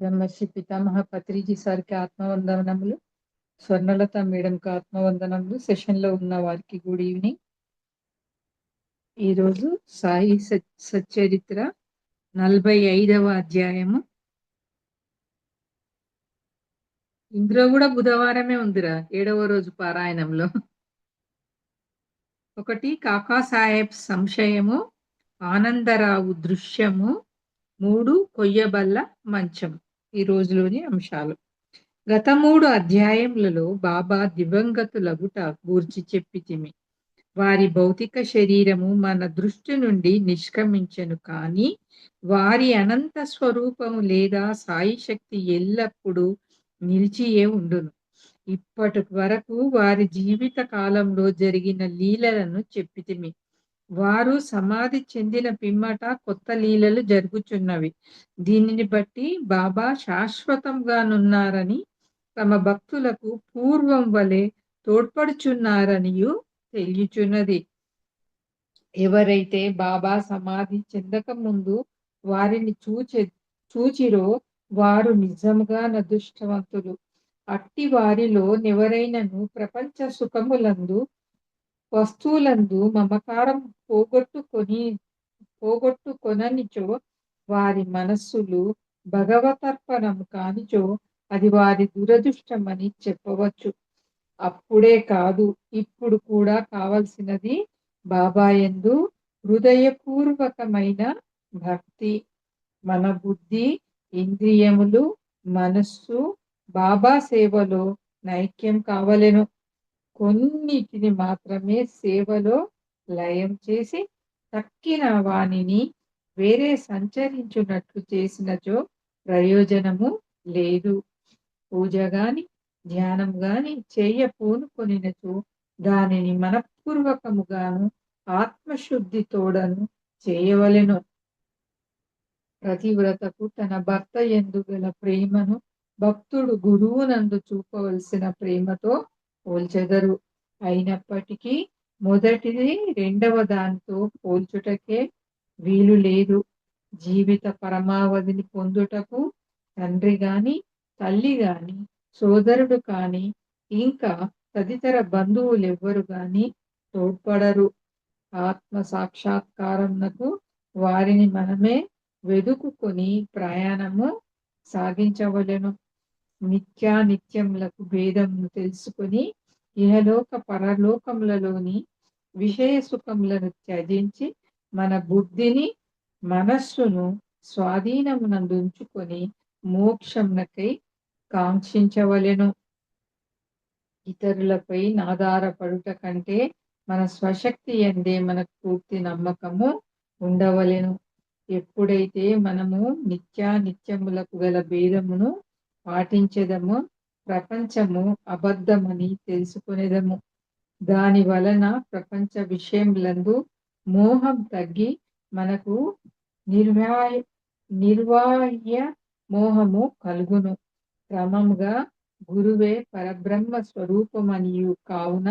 బ్రహ్మశ్రీ పితామహ పత్రిజీ సార్కి ఆత్మవందనములు స్వర్ణలత మేడంకి ఆత్మవందనములు. సెషన్లో ఉన్న వారికి గుడ్ ఈవినింగ్. ఈరోజు సాయి సచ్చరిత్ర నలభై ఐదవ అధ్యాయము. ఇందులో కూడా బుధవారమే ఉందిరా ఏడవ రోజు పారాయణంలో. ఒకటి కాకా సాహెబ్ సంశయము ఆనందరావు దృశ్యము. మూడు కొయ్యబల్ల మంచం ఈ రోజులోని అంశాలు. గత మూడు అధ్యాయములలో బాబా దివంగతులగుట గూర్చి చెప్పితిమి. వారి భౌతిక శరీరము మన దృష్టి నుండి నిష్క్రమించను కానీ వారి అనంత స్వరూపము లేదా సాయి శక్తి ఎల్లప్పుడూ నిలిచియే ఉండును. ఇప్పటి వరకు వారి జీవిత కాలంలో జరిగిన లీలలను చెప్పితిమి. వారు సమాధి చెందిన పిమ్మట కొత్త లీలలు జరుగుచున్నవి. దీనిని బట్టి బాబా శాశ్వతంగానున్నారని తమ భక్తులకు పూర్వం వలె తోడ్పడుచున్నారనియు తెలియచున్నది. ఎవరైతే బాబా సమాధి చెందక ముందు వారిని చూచె చూచిరో వారు నిజంగా నదుష్టవంతులు. అట్టి వారిలో ఎవరైనను ప్రపంచ సుఖములందు వస్తువులందు మమకారం పోగొట్టుకొని పోగొట్టుకొననిచో వారి మనస్సులు భగవతర్పణము కానిచో అది వారి దురదృష్టమని చెప్పవచ్చు. అప్పుడే కాదు ఇప్పుడు కూడా కావలసినది బాబాయందు హృదయపూర్వకమైన భక్తి. మన బుద్ధి ఇంద్రియములు మనస్సు బాబా సేవలో నైక్యం కావలెను. కొన్నిటిని మాత్రమే సేవలో లయం చేసి తక్కిన వానిని వేరే సంచరించున్నట్లు చేసినచో ప్రయోజనము లేదు. పూజ గాని ధ్యానం గాని చేయ పూనుకొనినచో దానిని మనపూర్వకముగాను ఆత్మశుద్ధి తోడను చేయవలెను. ప్రతివ్రతకు తన భర్త ఎందు గల ప్రేమను భక్తుడు గురువునందు చూపవలసిన ప్రేమతో పోల్చెదరు అయినప్పటికీ మొదటిది రెండవ దానితో పోల్చుటకే వీలు లేదు. జీవిత పరమావధిని పొందుటకు తండ్రి గాని తల్లి గాని సోదరుడు కాని ఇంకా తదితర బంధువులెవ్వరు గాని తోడ్పడరు. ఆత్మ సాక్షాత్కారంనకు వారిని మనమే వెదుకుకొని ప్రయాణము సాగించవలెను. నిత్యానిత్యములకు భేదమును తెలుసుకొని ఇహలోక పరలోకములలోని విషయ సుఖములను త్యజించి మన బుద్ధిని మనస్సును స్వాధీనమునందుంచుకొని మోక్షమునకై కాంక్షించవలెను. ఇతరులపై ఆధారపడుట కంటే మన స్వశక్తి ఎందే మనకు పూర్తి నమ్మకము ఉండవలెను. ఎప్పుడైతే మనము నిత్యానిత్యములకు గల భేదమును పాటించదము ప్రపంచము అబద్ధమని తెలుసుకునేదము. దాని వలన ప్రపంచ విషయములందు మోహం తగ్గి మనకు నిర్వాయ నిర్వాహ్య మోహము కలుగును. క్రమంగా గురువే పరబ్రహ్మ స్వరూపమనియు కావున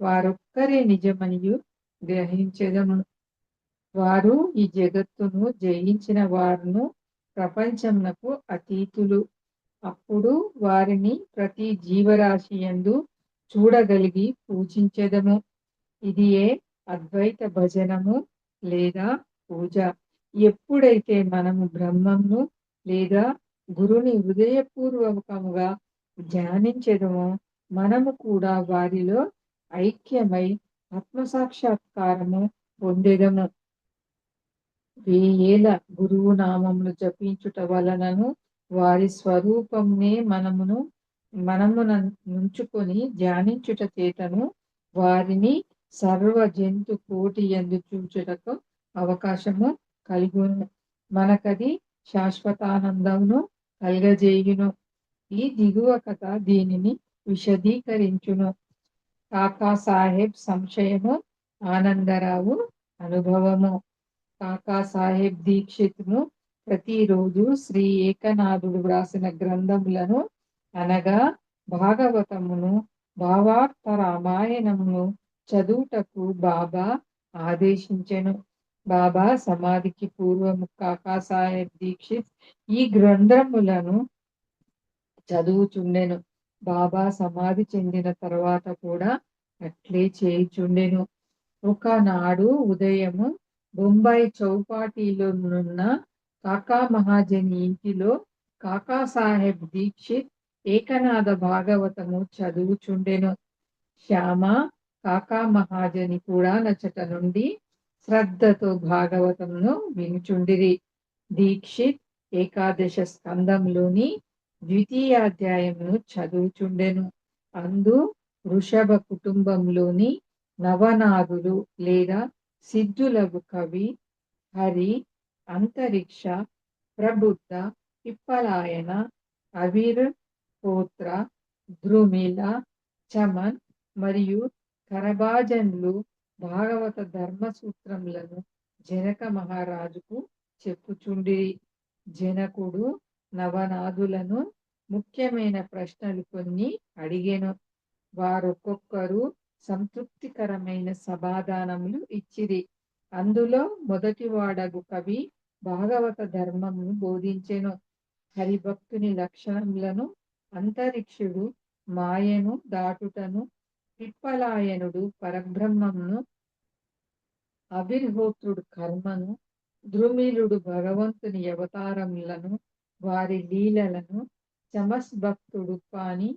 వారొక్కరే నిజమనియు గ్రహించదము. వారు ఈ జగత్తును జయించిన వారును ప్రపంచమునకు అతీతులు. అప్పుడు వారిని ప్రతి జీవరాశి యందు చూడగలిగి పూజించదము. ఇది ఏ అద్వైత భజనము లేదా పూజ? ఎప్పుడైతే మనము బ్రహ్మమును లేదా గురుని హృదయపూర్వకముగా ధ్యానించదమో మనము కూడా వారిలో ఐక్యమై ఆత్మసాక్షాత్కారము పొందెదము. వేయేల గురువు నామములు జపించుట వలనను వారి స్వరూపంనే మనమును మనమున నుంచుకొని ధ్యానించుట చేతను వారిని సర్వ జంతు కోటి ఎందు చూచుటకు అవకాశము కలుగును. మనకది శాశ్వతానందమును కలగజేయును. ఈ దిగువ కథ దీనిని విశదీకరించును. కాకా సాహెబ్ సంశయము ఆనందరావు అనుభవము. కాకా సాహెబ్ దీక్షిత్ను ప్రతిరోజు శ్రీ ఏకనాథుడు వ్రాసిన గ్రంథములను అనగా భాగవతమును భావార్థ రామాయణమును చదువుటకు బాబా ఆదేశించెను. బాబా సమాధికి పూర్వము కాకాసాహెబ్ దీక్షిత్ ఈ గ్రంథములను చదువుచుండెను. బాబా సమాధి చెందిన తర్వాత కూడా అట్లే చేయుచుండెను. ఒకనాడు ఉదయము బొంబాయి చౌపాటీలో నున్న కాకా మహాజని ఇంటిలో కాకా సాహెబ్ దీక్షిత్ ఏకనాథ భాగవతము చదువుచుండెను శ్యామ కాకా మహాజని కూడా నచ్చట నుండి శ్రద్ధతో భాగవతమును వినుచుండిరి। దీక్షిత్ ఏకాదశ స్కందంలోని ద్వితీయాధ్యాయమును చదువుచుండెను। అందు వృషభ కుటుంబంలోని నవనాదులు లేదా సిద్ధులగు కవి హరి అంతరిక్ష ప్రబుద్ధ పిప్పలాయన అవిర్ పోత్ర ద్రుమిల చమన్ మరియు కరబాజన్లు భాగవత ధర్మ సూత్రములను జనక మహారాజుకు చెప్పుచుండి. జనకుడు నవనాదులను ముఖ్యమైన ప్రశ్నలు కొన్ని అడిగెను. వారొక్కొక్కరు సంతృప్తికరమైన సమాధానములు ఇచ్చిరి. అందులో మొదటి వాడగు కవి భాగవత ధర్మమును బోధించెను. హరిభక్తుని లక్షణములను అంతరిక్షుడు మాయను దాటుటను పిప్పలాయనుడు పరబ్రహ్మమును అభిర్హోత్రుడు కర్మను ద్రుమిలుడు భగవంతుని అవతారములను వారి లీలలను చమస్ భక్తుడు కాని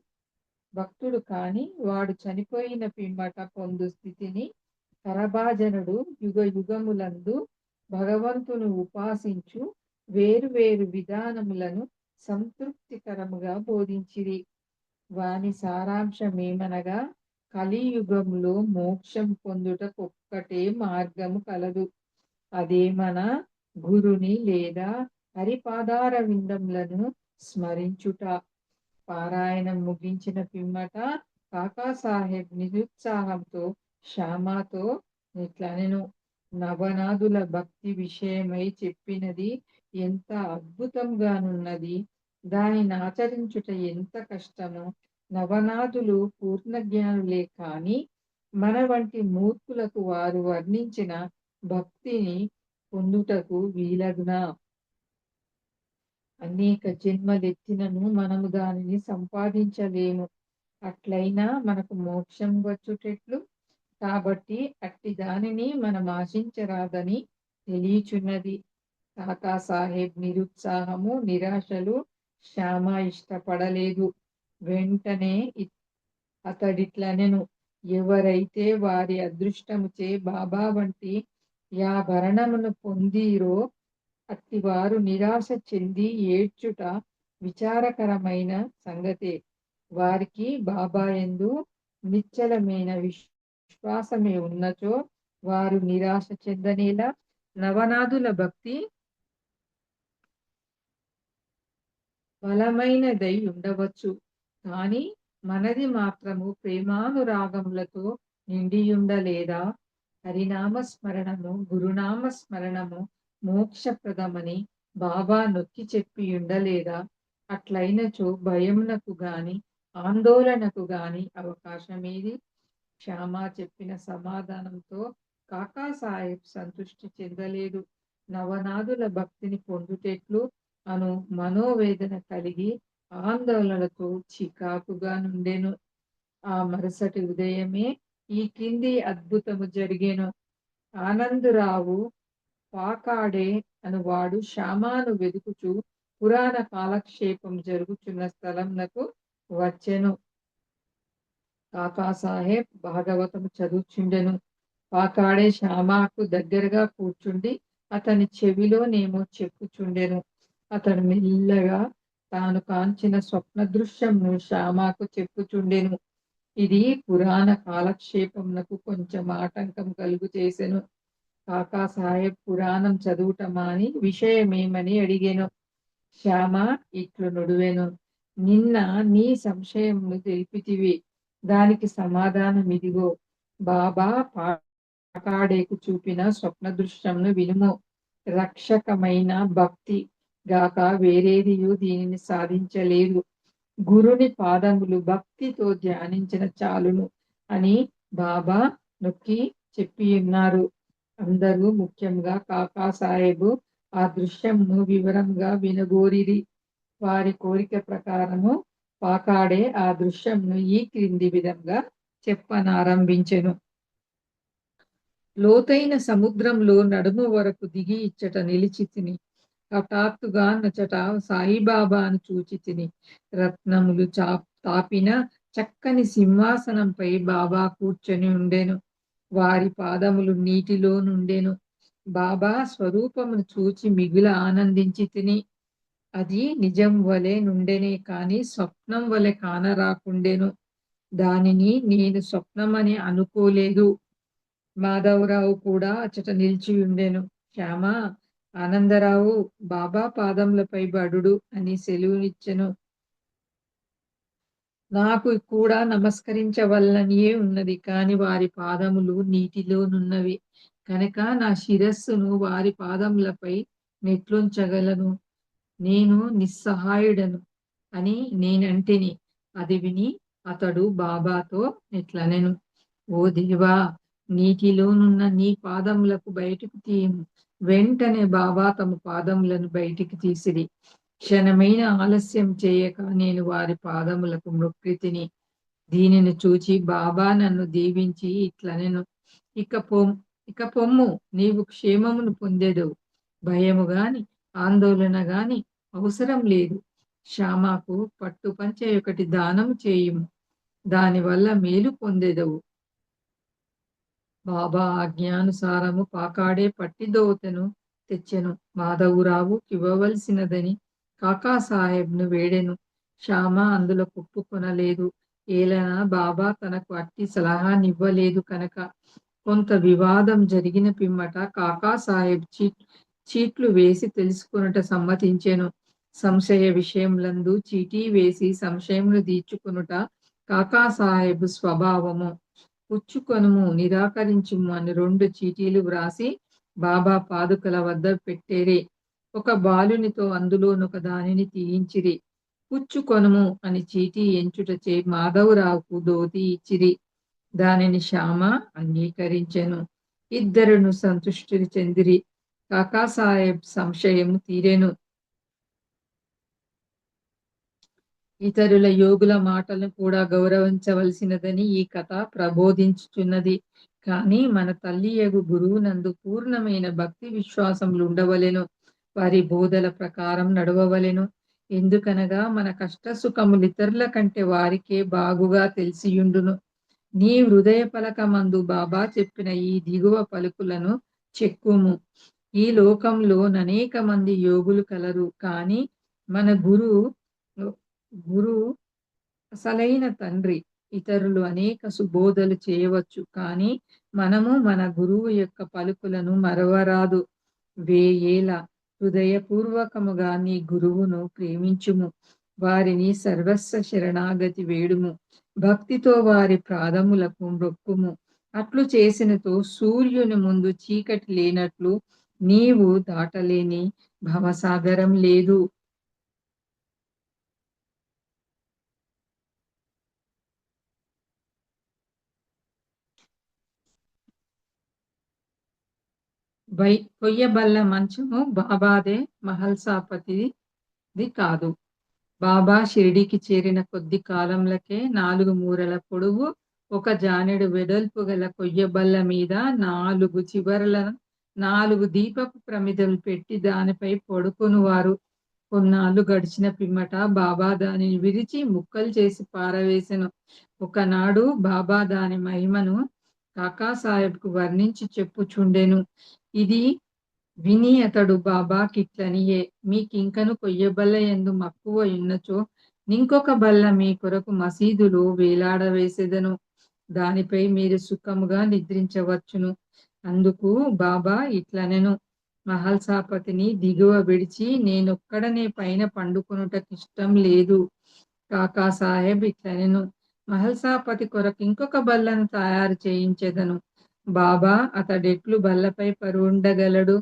భక్తుడు కాని వాడు చనిపోయిన పిమ్మట పొందు స్థితిని కరభాజనుడు యుగ యుగములందు భగవంతును ఉపాసించు వేరు వేరు విధానములను సంతృప్తికరముగా బోధించిరి. వాని సారాంశమేమనగా కలియుగంలో మోక్షం పొందుటకొక్కటే మార్గము కలదు. అదేమన గురుని లేదా హరిపాదార విందములను స్మరించుట. పారాయణం ముగించిన పిమ్మట కాకాసాహెబ్ నిరుత్సాహంతో శ్యామాతో ఇట్లనెను నవనాదుల భక్తి విషయమై చెప్పినది ఎంత అద్భుతంగానున్నది. దానిని ఆచరించుట ఎంత కష్టమో నవనాదులు పూర్ణ జ్ఞానులే కాని మన వంటి మూర్ఖులకు వారు వర్ణించిన భక్తిని పొందుటకు వీలగునా? అనేక జన్మలెత్తినను మనము దానిని సంపాదించలేము. అట్లయినా మనకు మోక్షం వచ్చుటెట్లు కాబట్టి అట్టి దానిని మనం ఆశించరాదని తెలియచున్నది. తాతా సాహెబ్ నిరుత్సాహము నిరాశలు శ్యామ ఇష్టపడలేదు. వెంటనే అతడిట్లనెను ఎవరైతే వారి అదృష్టముచే బాబా వంటి యా భరణమును పొందిరో అట్టివారు నిరాశ చెంది ఏడ్చుట విచారకరమైన సంగతే. వారికి బాబా ఎందు నిశ్చలమైన విశ్వాసమే ఉన్నచో వారు నిరాశ చెందనేలా నవనాదుల భక్తి బలమైనదై ఉండవచ్చు. కానీ మనది మాత్రము ప్రేమానురాగములతో నిండియుండలేదా? హరినామ స్మరణము గురునామ స్మరణము మోక్షప్రదమని బాబా నొక్కి చెప్పి ఉండలేదా అట్లయినచో భయమునకు గాని ఆందోళనకు గాని అవకాశమేది? శ్యామ చెప్పిన సమాధానంతో కాకా సాహెబ్ సంతృష్టి చెందలేదు. నవనాదుల భక్తిని పొందుటెట్లు అను మనోవేదన కలిగి ఆందోళనతో చికాకుగా నుండెను. ఆ మరుసటి ఉదయమే ఈ కింది అద్భుతము జరిగేను. ఆనందరావు పాకాడే అనువాడు శ్యామాను వెదుకుచు పురాణ కాలక్షేపం జరుగుతున్న స్థలంనకు వచ్చెను. కాకాసాహెబ్ భాగవతము చదువుచుండెను. పాకాడే శ్యామాకు దగ్గరగా కూర్చుండి అతని చెవిలో నేమో చెప్పుచుండెను. అతడు మెల్లగా తాను కాంచిన స్వప్న దృశ్యంను శ్యామాకు చెప్పుచుండెను. ఇది పురాణ కాలక్షేపమునకు కొంచెం ఆటంకం కలుగు చేసెను కాకా సాహెబ్ పురాణం చదువుటమా అని విషయమేమని అడిగాను. శ్యామ ఇట్లు నుడువెను. నిన్న నీ సంశయమును తెలిపితివి. దానికి సమాధానం ఇదిగో బాబా పాకాడేకు చూపిన స్వప్న దృశ్యంను వినుము. రక్షకమైన భక్తి గాక వేరేదియు దీనిని సాధించలేదు. గురుని పాదములు భక్తితో ధ్యానించిన చాలును అని బాబా నొక్కి చెప్పి ఉన్నారు. అందరూ ముఖ్యంగా కాకా సాహెబు ఆ దృశ్యంను వివరంగా వినగోరిరి. వారి కోరిక ప్రకారము పాకాడే ఆ దృశ్యంను ఈ క్రింది విధంగా చెప్పనారంభించెను. లోతైన సముద్రంలో నడుము వరకు దిగి ఇచ్చట నిలిచి తిని హఠాత్తుగా నచ్చట సాయిబాబాను చూచి తిని రత్నములు చా తాపిన చక్కని సింహాసనంపై బాబా కూర్చొని ఉండెను. వారి పాదములు నీటిలో నుండెను. బాబా స్వరూపమును చూచి మిగుల ఆనందించి తిని అది నిజం వలె నుండెనే కాని స్వప్నం వలె కానరాకుండెను. దానిని నేను స్వప్నమని అనుకోలేదు. మాధవరావు కూడా అచ్చట నిలిచి ఉండెను శ్యామ ఆనందరావు బాబా పాదములపై బడుడు అని సెలవునిచ్చెను. నాకు కూడా నమస్కరించవల్లనియే ఉన్నది కాని వారి పాదములు నీటిలోనున్నవి. కనుక నా శిరస్సును వారి పాదములపై నెట్లుంచగలను. నేను నిస్సహాయుడను అని నేనంటిని. అది విని అతడు బాబాతో ఇట్లనెను ఓ దేవా నీటిలోనున్న నీ పాదములకు బయటకు తీయము. వెంటనే బాబా తమ పాదములను బయటికి తీసిరి. క్షణమైన ఆలస్యం చేయక నేను వారి పాదములకు మృక్కితిని. దీనిని చూచి బాబా నన్ను దీవించి ఇట్లనెను. ఇక పొమ్ ఇక పొమ్ము నీవు క్షేమమును పొందేదవు. భయము గాని ఆందోళన గాని అవసరం లేదు. శ్యామాకు పట్టు పంచ ఒకటి దానం చేయుము. దానివల్ల మేలు పొందేదవు. బాబా ఆజ్ఞానుసారము పాకాడే పట్టిదోతను తెచ్చెను. మాధవురావు ఇవ్వవలసినదని కాకా సాహెబ్ను వేడెను. శ్యామ అందులో కుప్పుకొనలేదు ఏలన బాబా తనకు అట్టి సలహానివ్వలేదు కనుక కొంత వివాదం జరిగిన పిమ్మట కాకా సాహెబ్ చీట్లు వేసి తెలుసుకున్నట సమ్మతించెను. సంశయ విషయంలందు చీటీ వేసి సంశయమును తీర్చుకునుట కాకాసాహెబ్ స్వభావము. పుచ్చుకొనుము నిరాకరించుము అని రెండు చీటీలు వ్రాసి బాబా పాదుకల వద్ద పెట్టేరే. ఒక బాలునితో అందులోనొక దానిని తీయించిరి. పుచ్చుకొనుము అని చీటీ ఎంచుటచే మాధవరావుకు దోతి ఇచ్చిరి. దానిని శ్యామ అంగీకరించెను. ఇద్దరును సంతుష్టి చెందిరి. కాకాసాహెబ్ సంశయము తీరేను. ఇతరుల యోగుల మాటలను కూడా గౌరవించవలసినదని ఈ కథ ప్రబోధించుచున్నది. కానీ మన తల్లి యగు గురువునందు పూర్ణమైన భక్తి విశ్వాసములు ఉండవలెను. వారి బోధల ప్రకారం నడవవలెను. ఎందుకనగా మన కష్ట సుఖములు ఇతరుల కంటే వారికే బాగుగా తెలిసియుండును. నీ హృదయ పలకమందు బాబా చెప్పిన ఈ దిగువ పలుకులను చెక్కుము. ఈ లోకంలో అనేక మంది యోగులు కలరు. కానీ మన గురు గురు అసలైన తండ్రి ఇతరులు అనేక సుబోధలు చేయవచ్చు. కానీ మనము మన గురువు యొక్క పలుకులను మరవరాదు. వేయేల హృదయపూర్వకముగా నీ గురువును ప్రేమించుము. వారిని సర్వస్వ శరణాగతి వేడుము. భక్తితో వారి ప్రాధములకు మొక్కుము. అట్లు చేసినతో సూర్యుని ముందు చీకటి లేనట్లు నీవు దాటలేని భవసాగరం లేదు. బై కొయ్యబల్ల మంచము బాబాదే మహల్సాపతిది కాదు. బాబా షిరిడికి చేరిన కొద్ది కాలంలకే నాలుగు మూరల పొడవు ఒక జానెడు వెడల్పు గల కొయ్యబల్ల మీద నాలుగు చివరల నాలుగు దీపపు ప్రమిదలు పెట్టి దానిపై పడుకుని వారు కొన్నాళ్ళు గడిచిన పిమ్మట బాబా దానిని విరిచి ముక్కలు చేసి పారవేసెను. ఒకనాడు బాబా దాని మహిమను కాకా సాహెబ్కు వర్ణించి చెప్పుచుండెను. ఇది విని అతడు బాబా కిట్లనియే మీకింకను కొయ్యబల్ల ఎందు మక్కువ ఉన్నచో ఇంకొక బల్ల మీ కొరకు మసీదులో వేలాడవేసేదను. దానిపై మీరు సుఖముగా నిద్రించవచ్చును. అందుకు బాబా ఇట్లనెను. మహల్సాపతిని దిగువ విడిచి నేనొక్కడనే పైన పండుకొనుటకి ఇష్టం లేదు. కాకా సాహెబ్ ఇట్లనెను. మహల్సాపతి కొరకు ఇంకొక బల్లను తయారు చేయించెదను. బాబా అతడెట్లు బల్లపై పరుండగలడు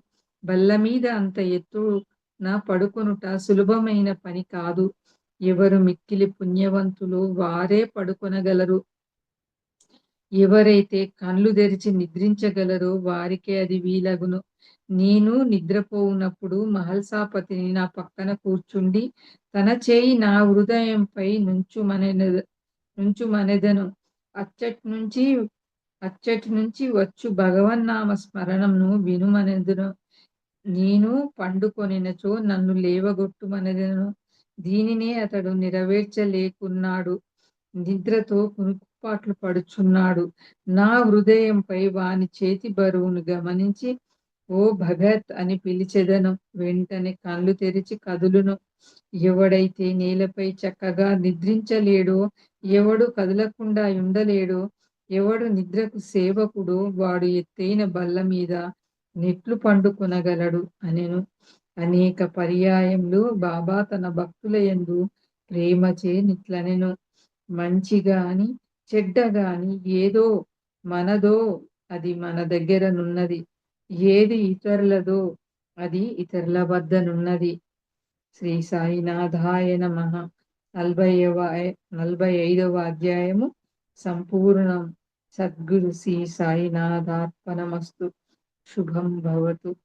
బల్ల మీద అంత ఎత్తు నా పడుకొనుట సులభమైన పని కాదు. ఎవరు మిక్కిలి పుణ్యవంతులు వారే పడుకొనగలరు. ఎవరైతే కళ్ళు తెరిచి నిద్రించగలరో వారికే అది వీలగును. నేను నిద్రపోవునప్పుడు మహల్సాపతిని నా పక్కన కూర్చుండి తన చేయి నా హృదయంపై నుంచుమనెద నుంచుమనెదను. అచ్చటి నుంచి అచ్చటి నుంచి వచ్చు భగవన్నామ స్మరణంను వినుమనెదను. నేను పండుకొనినచో నన్ను లేవగొట్టుమనెదను. దీనినే అతడు నెరవేర్చలేకున్నాడు. నిద్రతో కునుకుపాట్లు పడుచున్నాడు. నా హృదయంపై వాని చేతి బరువును గమనించి ఓ భగత్ అని పిలిచెదను. వెంటనే కళ్ళు తెరిచి కదులును. ఎవడైతే నేలపై చక్కగా నిద్రించలేడో ఎవడు కదలకుండా ఉండలేడో ఎవడు నిద్రకు సేవకుడు వాడు ఎత్తైన బల్ల మీద నెట్లు పండుకొనగలడు అనెను. అనేక పర్యాయములు బాబా తన భక్తుల యందు ప్రేమచే నిట్లనెను. మంచి గాని చెడ్డ గాని ఏదో మనదో అది మన దగ్గరనున్నది ఏది ఇతరులదో అది ఇతరుల వద్దనున్నది శ్రీ సాయినాథాయ నమ. నలభైవ నలభై ఐదవ అధ్యాయము సంపూర్ణం. సద్గురు శ్రీ సాయినాథార్పణమస్తు. శుభం భవతు.